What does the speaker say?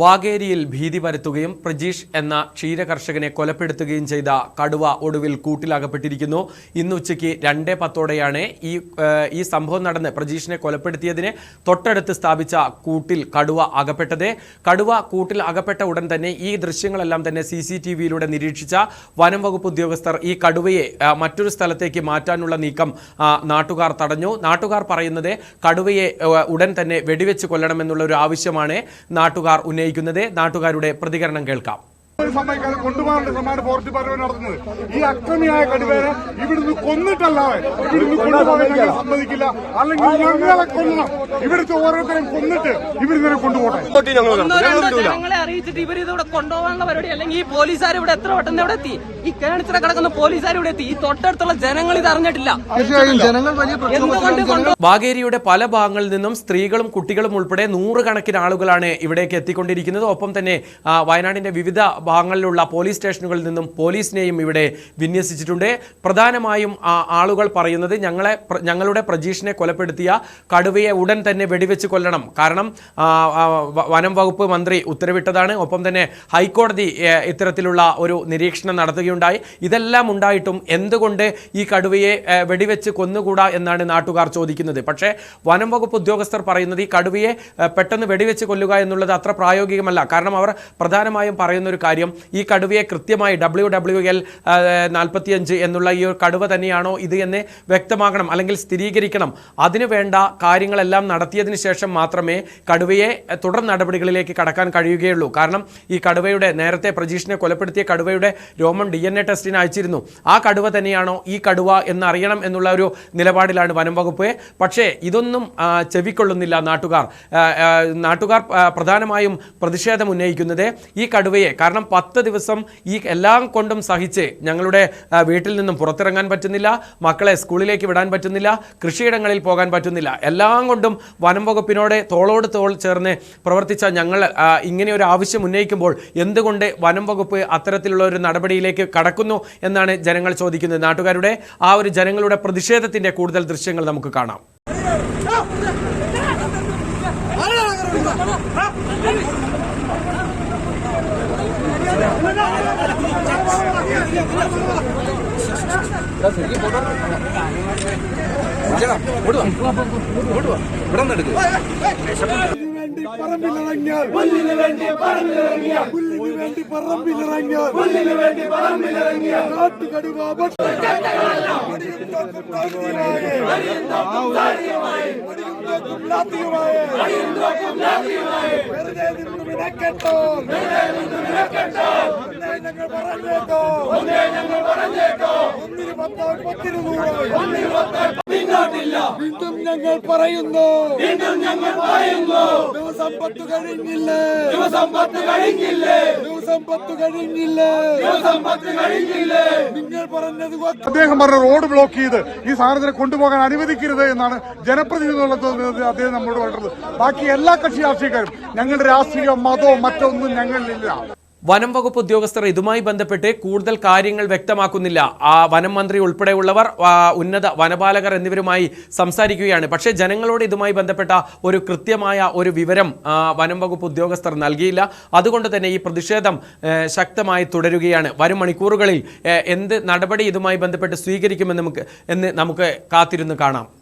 വാഗേരിയിൽ ഭീതി പരത്തുകയും പ്രജീഷ് എന്ന ക്ഷീരകർഷകനെ കൊലപ്പെടുത്തുകയും ചെയ്ത കടുവ ഒടുവിൽ കൂട്ടിലകപ്പെട്ടിരിക്കുന്നു. ഇന്ന് ഉച്ചയ്ക്ക് രണ്ടേ പത്തോടെയാണ് ഈ ഈ സംഭവം നടന്ന് പ്രജീഷിനെ കൊലപ്പെടുത്തിയതിന് തൊട്ടടുത്ത് സ്ഥാപിച്ച കൂട്ടിൽ കടുവ അകപ്പെട്ടത്. കടുവ കൂട്ടിൽ അകപ്പെട്ട ഉടൻ തന്നെ ഈ ദൃശ്യങ്ങളെല്ലാം തന്നെ സി സി ടി വിയിലൂടെ നിരീക്ഷിച്ച വനം വകുപ്പ് ഉദ്യോഗസ്ഥർ ഈ കടുവയെ മറ്റൊരു സ്ഥലത്തേക്ക് മാറ്റാനുള്ള നീക്കം നാട്ടുകാർ തടഞ്ഞു. നാട്ടുകാർ പറയുന്നത് കടുവയെ ഉടൻ തന്നെ വെടിവെച്ച് കൊല്ലണമെന്നുള്ള ഒരു ആവശ്യമാണ് നാട്ടുകാർ ഉന്നയിക്കുന്നത് നാട്ടുകാരുടെ പ്രതികരണം കേൾക്കാം സമയക്കാരെ കൊണ്ടുപോകാനുള്ള ശ്രമമാണ് ഫോറസ്റ്റ് ഡിപ്പാർട്ട്മെന്റ് നടത്തുന്നത്. ഈ അക്രമിയായ കടുവേനെ ഇവിടുന്ന് കൊന്നിട്ടല്ലാതെ ഇവിടുന്ന് കൊണ്ടുപോകാൻ ഞങ്ങൾ സമ്മതിക്കില്ല. അല്ലെങ്കിൽ ഞങ്ങളെ കൊല്ലണം. ഇവിടുത്തെ ഓരോരുത്തരും കൊന്നിട്ട് ഇവരിതിനെ കൊണ്ടുപോകട്ടെ ഞങ്ങളെ അറിയിച്ചിട്ട് ഇവർ ഇതിവിടെ കൊണ്ടുപോകാനുള്ള പരിപാടി. അല്ലെങ്കിൽ ഈ പോലീസുകാർ ഇവിടെ എത്ര വട്ടം ഇവിടെ എത്തി? ഈ കേണിച്ചിറ കിടക്കുന്ന പോലീസുകാർ ഇവിടെ എത്തി. ഈ തൊട്ടടുത്തുള്ള ജനങ്ങൾ ഇത് അറിഞ്ഞിട്ടില്ല. ജനങ്ങൾ വലിയ എന്തുകൊണ്ട് വാഗേരിയുടെ പല ഭാഗങ്ങളിൽ നിന്നും സ്ത്രീകളും കുട്ടികളും ഉൾപ്പെടെ നൂറുകണക്കിന് ആളുകളാണ് ഇവിടേക്ക് എത്തിക്കൊണ്ടിരിക്കുന്നത്. ഒപ്പം തന്നെ വയനാടിന്റെ വിവിധ ഭാഗങ്ങളിലുള്ള പോലീസ് സ്റ്റേഷനുകളിൽ നിന്നും പോലീസിനെയും ഇവിടെ വിന്യസിച്ചിട്ടുണ്ട്. പ്രധാനമായും ആ, ആളുകൾ പറയുന്നത് ഞങ്ങളെ ഞങ്ങളുടെ പ്രജീഷിനെ കൊലപ്പെടുത്തിയ കടുവയെ ഉടൻ തന്നെ വെടിവെച്ച് കൊല്ലണം. കാരണം വനം വകുപ്പ് മന്ത്രി ഉത്തരവിട്ടതാണ്. ഒപ്പം തന്നെ ഹൈക്കോടതി ഇത്തരത്തിലുള്ള ഒരു നിരീക്ഷണം നടത്തുകയുണ്ടായി. ഇതെല്ലാം ഉണ്ടായിട്ടും എന്തുകൊണ്ട് ഈ കടുവയെ വെടിവെച്ച് കൊന്നുകൂടാ എന്നാണ് നാട്ടുകാർ ചോദിക്കുന്നത്. പക്ഷേ വനം വകുപ്പ് ഉദ്യോഗസ്ഥർ പറയുന്നത് ഈ കടുവയെ പെട്ടെന്ന് വെടിവെച്ച് കൊല്ലുക എന്നുള്ളത് അത്ര പ്രായോഗികമല്ല. കാരണം അവർ പ്രധാനമായും പറയുന്ന ഒരു കാര്യം ഈ കടുവയെ കൃത്യമായി ഡബ്ല്യു ഡബ്ല്യു എൽ നാൽപ്പത്തിയഞ്ച് എന്നുള്ള ഈ കടുവ തന്നെയാണോ ഇത് എന്ന് വ്യക്തമാകണം അല്ലെങ്കിൽ സ്ഥിരീകരിക്കണം. അതിനുവേണ്ട കാര്യങ്ങളെല്ലാം നടത്തിയതിന് ശേഷം മാത്രമേ കടുവയെ തുടർ നടപടികളിലേക്ക് കടക്കാൻ കഴിയുകയുള്ളൂ. കാരണം ഈ കടുവയുടെ നേരത്തെ പ്രജീഷിനെ കൊലപ്പെടുത്തിയ കടുവയുടെ രോമം ഡി എൻ എ ടെസ്റ്റിന് അയച്ചിരുന്നു. ആ കടുവ തന്നെയാണോ ഈ കടുവ എന്നറിയണം എന്നുള്ള ഒരു നിലപാടിലാണ് വനം വകുപ്പ്. പക്ഷേ ഇതൊന്നും ചെവിക്കൊള്ളുന്നില്ല നാട്ടുകാർ. നാട്ടുകാർ പ്രധാനമായും പ്രതിഷേധം ഉന്നയിക്കുന്നത് ഈ കടുവയെ. കാരണം പത്ത് ദിവസം ഈ എല്ലാം കൊണ്ടും സഹിച്ച് ഞങ്ങളുടെ വീട്ടിൽ നിന്നും പുറത്തിറങ്ങാൻ പറ്റുന്നില്ല മക്കളെ സ്കൂളിലേക്ക് വിടാൻ പറ്റുന്നില്ല കൃഷിയിടങ്ങളിൽ പോകാൻ പറ്റുന്നില്ല. എല്ലാം കൊണ്ടും വനം വകുപ്പിനോട് തോളോട് തോൾ ചേർന്ന് പ്രവർത്തിച്ച ഞങ്ങൾ ഇങ്ങനെ ഒരു ആവശ്യം ഉന്നയിക്കുമ്പോൾ എന്തുകൊണ്ട് വനം വകുപ്പ് അത്തരത്തിലുള്ള ഒരു നടപടിയിലേക്ക് കടക്കുന്നു എന്നാണ് ജനങ്ങൾ ചോദിക്കുന്നത്. നാട്ടുകാരുടെ ആ ഒരു ജനങ്ങളുടെ പ്രതിഷേധത്തിന്റെ കൂടുതൽ ദൃശ്യങ്ങൾ നമുക്ക് കാണാം. പറമ്പിലിറങ്ങിയാൽ പുല്ലിന് വേണ്ടി പറമ്പിലിറങ്ങിയാൽ പുല്ലിന് വേണ്ടി പറമ്പിലിറങ്ങിയാൽ പുല്ലിന് വേണ്ടി പറമ്പിലിറങ്ങിയാൽ നാട്ടുകടുവ ഞങ്ങൾ പറഞ്ഞേക്കോ ഞങ്ങൾ പറഞ്ഞേക്കോ. ഒന്നിന് പത്തോ പത്തിന് നൂറ് വീണ്ടും ഞങ്ങൾ പറയുന്നു. വീണ്ടും ഞങ്ങൾ പറയുന്നു. ദിവസമ്പത്ത് കഴിഞ്ഞില്ലേ? ദിവസമ്പത്ത് കഴിഞ്ഞില്ലേ? ദിവസമ്പത്ത് കഴിഞ്ഞില്ലേ? ദിവസമ്പത്ത് കഴിഞ്ഞില്ലേ? നിങ്ങൾ പറഞ്ഞത് അദ്ദേഹം പറഞ്ഞ റോഡ് ബ്ലോക്ക് ചെയ്ത് ഈ സാധനത്തിനെ കൊണ്ടുപോകാൻ അനുവദിക്കരുത് എന്നാണ് ജനപ്രതിനിധി അദ്ദേഹം നമ്മളോട് പറഞ്ഞത് ബാക്കി എല്ലാ കക്ഷി രാഷ്ട്രീയക്കാരും ഞങ്ങളുടെ രാഷ്ട്രീയ മതവും മറ്റൊന്നും ഞങ്ങളിലില്ല. വനം വകുപ്പ് ഉദ്യോഗസ്ഥർ ഇതുമായി ബന്ധപ്പെട്ട് കൂടുതൽ കാര്യങ്ങൾ വ്യക്തമാക്കുന്നില്ല. ആ വനം മന്ത്രി ഉൾപ്പെടെയുള്ളവർ ഉന്നത വനപാലകർ എന്നിവരുമായി സംസാരിക്കുകയാണ്. പക്ഷേ ജനങ്ങളോട് ഇതുമായി ബന്ധപ്പെട്ട ഒരു കൃത്യമായ ഒരു വിവരം വനം വകുപ്പ് ഉദ്യോഗസ്ഥർ നൽകിയില്ല. അതുകൊണ്ട് തന്നെ ഈ പ്രതിഷേധം ശക്തമായി തുടരുകയാണ്. വരും മണിക്കൂറുകളിൽ എന്ത് നടപടി ഇതുമായി ബന്ധപ്പെട്ട് സ്വീകരിക്കുമെന്ന് നമുക്ക് എന്ന് നമുക്ക് കാത്തിരുന്ന് കാണാം.